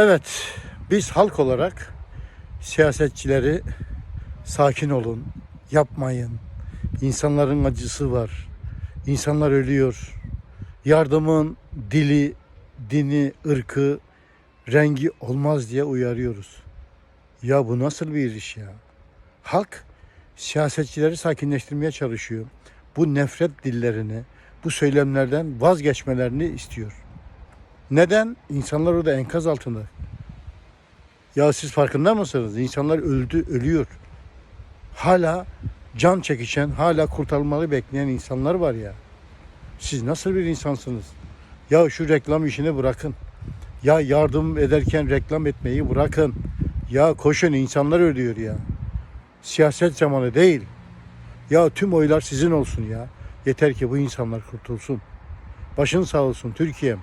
Evet, biz halk olarak siyasetçileri sakin olun, yapmayın. İnsanların acısı var. İnsanlar ölüyor. Yardımın dili, dini, ırkı, rengi olmaz diye uyarıyoruz. Ya bu nasıl bir iş ya? Halk siyasetçileri sakinleştirmeye çalışıyor. Bu nefret dillerini, bu söylemlerden vazgeçmelerini istiyor. Neden? İnsanlar orada enkaz altında. Ya siz farkında mısınız? İnsanlar öldü, ölüyor. Hala can çekişen, hala kurtarılmalı bekleyen insanlar var ya. Siz nasıl bir insansınız? Ya şu reklam işini bırakın. Ya yardım ederken reklam etmeyi bırakın. Ya koşun insanlar ölüyor ya. Siyaset zamanı değil. Ya tüm oylar sizin olsun ya. Yeter ki bu insanlar kurtulsun. Başın sağ olsun Türkiye'm.